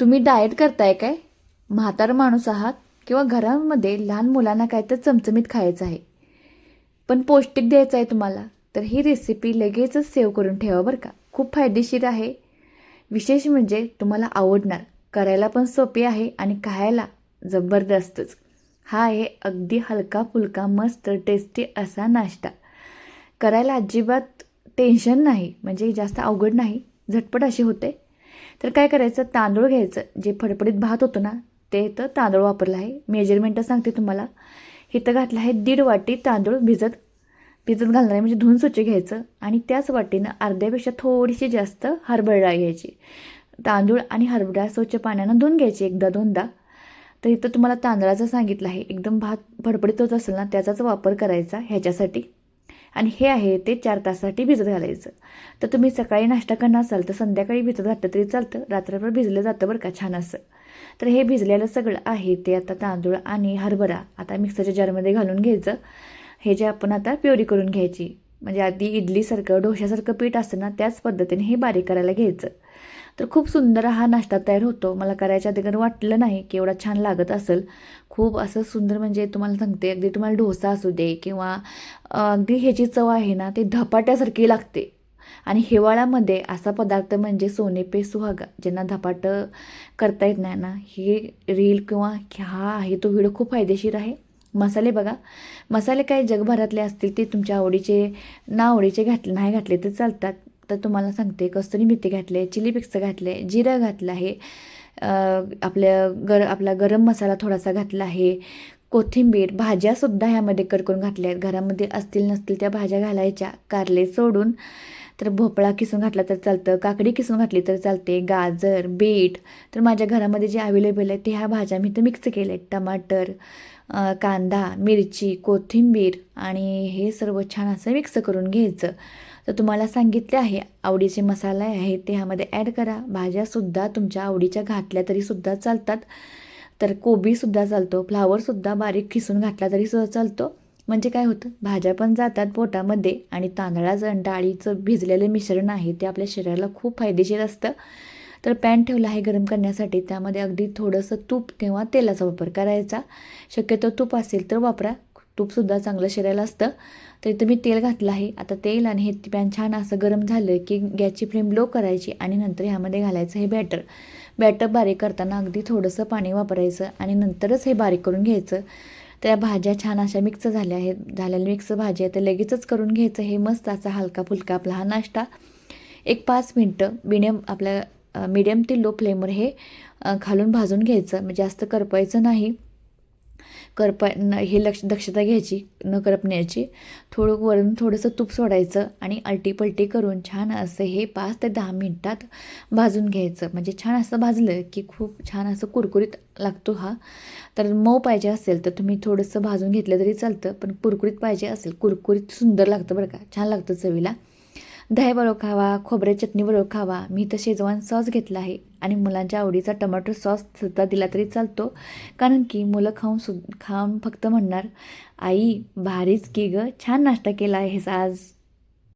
तुम्ही डाएट करताय काय? म्हातार माणूस आहात किंवा घरामध्ये लहान मुलांना काय तर चमचमीत खायचं आहे. पण पौष्टिक द्यायचं आहे तुम्हाला तर ही रेसिपी लगेचच सेव्ह करून ठेवा बरं का. खूप फायदेशीर आहे. विशेष म्हणजे तुम्हाला आवडणार करायला पण सोपी आहे आणि खायला जबरदस्तच. हा आहे अगदी हलका फुलका मस्त टेस्टी असा नाश्ता. करायला अजिबात टेन्शन नाही म्हणजे जास्त अवघड नाही झटपट अशी होते. तर काय करायचं? तांदूळ घ्यायचं. जे फडफडीत भात होतं ना ते तर तांदूळ वापरलं आहे. मेजरमेंटं सांगते तुम्हाला. इथं घातलं आहे दीड वाटी तांदूळ भिजत भिजत घालणार आहे. म्हणजे धुवून स्वच्छ घ्यायचं आणि त्याच वाटीनं अर्ध्यापेक्षा थोडीशी जास्त हरभरा डाळ घ्यायची. तांदूळ आणि हरभरा स्वच्छ पाण्यानं धुवून घ्यायची एकदा दोनदा. तर इथं तुम्हाला तांदळाचं सांगितलं आहे. एकदम भात फडफडीत होत असेल ना त्याचाच वापर करायचा ह्याच्यासाठी. आणि हे आहे ते चार तासासाठी भिजत घालायचं. तर तुम्ही सकाळी नाश्ता करणार असाल तर संध्याकाळी भिजत घातलं तरी चालतं. रात्रभर भिजलं जातं बरं का छान असं. तर हे भिजलेलं सगळं आहे ते आता तांदूळ आणि हरभरा आता मिक्सरच्या जारमध्ये घालून घ्यायचं. हे जे आपण आता प्युरी करून घ्यायची म्हणजे आधी इडलीसारखं डोश्यासारखं पीठ असतं ना त्याच पद्धतीने हे बारीक करायला घ्यायचं. तर खूप सुंदर हा नाश्ता तयार होतो. मला करायच्या आधी वाटलं नाही की एवढा छान लागत असेल खूप असं सुंदर म्हणजे तुम्हाला सांगते अगदी तुम्हाला डोसा असू दे किंवा अगदी ह्याची चव आहे ना ती धपाट्यासारखी लागते. आणि हिवाळ्यामध्ये असा पदार्थ म्हणजे सोने पे सुहागा ज्यांना धपाटं करता येत नाही ना ही रील किंवा हा आहे तो व्हिडिओ खूप फायदेशीर आहे. मसाले बघा मसाले काही जगभरातले असतील ते तुमच्या आवडीचे ना आवडीचे घातले नाही घातले तर चालतात. तर तुम्हाला सांगते कस्तुरी मेथी घातले चिली पिक्स घातले जिरं घातलं आहे आपल्या गर आपला गरम मसाला थोडासा घातला आहे. कोथिंबीर भाज्यासुद्धा ह्यामध्ये करकून घातल्या आहेत घरामध्ये असतील नसतील त्या भाज्या घालायच्या. कारले सोडून तर भोपळा किसून घातला तर चालतं. काकडी किसून घातली तर चालते. गाजर बीट. तर माझ्या घरामध्ये जे अवेलेबल आहेत ते ह्या भाज्या मी तर मिक्स केल्या आहेत. टमाटर कांदा मिरची कोथिंबीर आणि हे सर्व छान असं मिक्स करून घ्यायचं. तर तुम्हाला सांगितले आहे आवडीचे मसाले आहेत ते ह्यामध्ये ॲड करा. भाज्यासुद्धा तुमच्या आवडीच्या घातल्या तरीसुद्धा चालतात. तर कोबीसुद्धा चालतो फ्लावरसुद्धा बारीक खिसून घातला तरीसुद्धा चालतो. म्हणजे काय होतं? भाज्या पण जातात पोटामध्ये आणि तांदळाचं डाळीचं भिजलेलं मिश्रण आहे ते आपल्या शरीराला खूप फायदेशीर असतं. तर पॅन ठेवला आहे गरम करण्यासाठी त्यामध्ये अगदी थोडंसं तूप किंवा तेलाचा वापर करायचा. शक्यतो तूप असेल तर वापरा. तूपसुद्धा चांगलं शरीराला असतं. तर इथं मी तेल घातलं आहे. आता तेल आणि हे पॅन छान असं गरम झालं की गॅसची फ्लेम लो करायची आणि नंतर ह्यामध्ये घालायचं हे बॅटर. बॅटर बारीक करताना अगदी थोडंसं पाणी वापरायचं आणि नंतरच हे बारीक करून घ्यायचं. त्या भाज्या छान अशा मिक्स झाल्या आहेत. झालेल्या मिक्स भाज्या तर लगेचच करून घ्यायचं. हे मस्त असा हलका फुलका आपला हा नाश्ता. एक पाच मिनटं मिडियम आपल्या मिडियम ते लो फ्लेमवर हे खालून भाजून घ्यायचं. म्हणजे जास्त करपायचं नाही. करपा न हे लक्ष दक्षता घ्यायची न करपण्याची. थोडं वरून थोडंसं तूप सोडायचं आणि अलटीपलटी करून छान असं हे पाच ते दहा मिनटात भाजून घ्यायचं. म्हणजे छान असं भाजलं की खूप छान असं कुरकुरीत लागतो हा. तर मऊ पाहिजे असेल तर तुम्ही थोडंसं भाजून घेतलं तरी चालतं पण कुरकुरीत पाहिजे असेल कुरकुरीत सुंदर लागतं बरं का. छान लागतं चवीला. दह्याबरोबर खावा खोबऱ्या चटणीबरोबर खावा. मी तर शेजवान सॉस घेतला आहे. आणि मुलांच्या आवडीचा टमाटो सॉस सुद्धा दिला तरी चालतो. कारण की मुलं खाऊन सु खाऊन फक्त म्हणणार आई भारीच की गं छान नाश्ता केला आहेस आज.